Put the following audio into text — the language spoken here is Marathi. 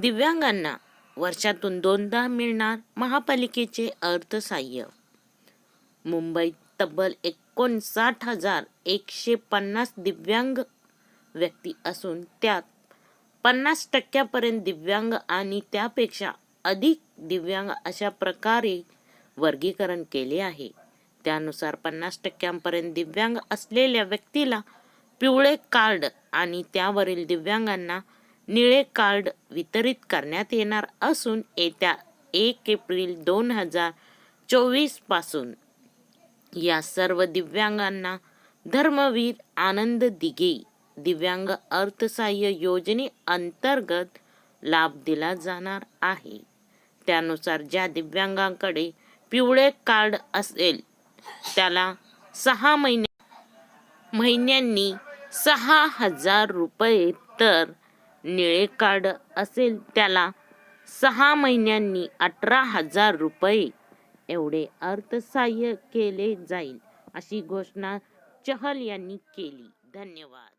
दिव्यांगांना वर्षातून दोनदा मिळणार महापालिकेचे अर्थसहाय्य. मुंबईत तब्बल एकोणसाठ हजार एकशे पन्नास दिव्यांग व्यक्ती असून त्यात पन्नास टक्क्यापर्यंत दिव्यांग आणि त्यापेक्षा अधिक दिव्यांग अशा प्रकारे वर्गीकरण केले आहे. त्यानुसार पन्नास टक्क्यांपर्यंत दिव्यांग असलेल्या व्यक्तीला पिवळे कार्ड आणि त्यावरील दिव्यांगांना निळे कार्ड वितरित करण्यात येणार असून येत्या एक एप्रिल दोन हजार चोवीसपासून. या सर्व दिव्यांगांना धर्मवीर आनंद दिघे दिव्यांग अर्थसहाय्य योजनेअंतर्गत लाभ दिला जाणार आहे. त्यानुसार ज्या दिव्यांगांकडे पिवळे कार्ड असेल त्याला सहा महिने महिन्यांनी सहा हजार रुपये तर निळे कार्ड असेल त्याला सहा महिन्यांनी अठरा हजार रुपये. एवढे अर्थसहाय्य केले जाईल अशी घोषणा चहल यांनी केली. धन्यवाद.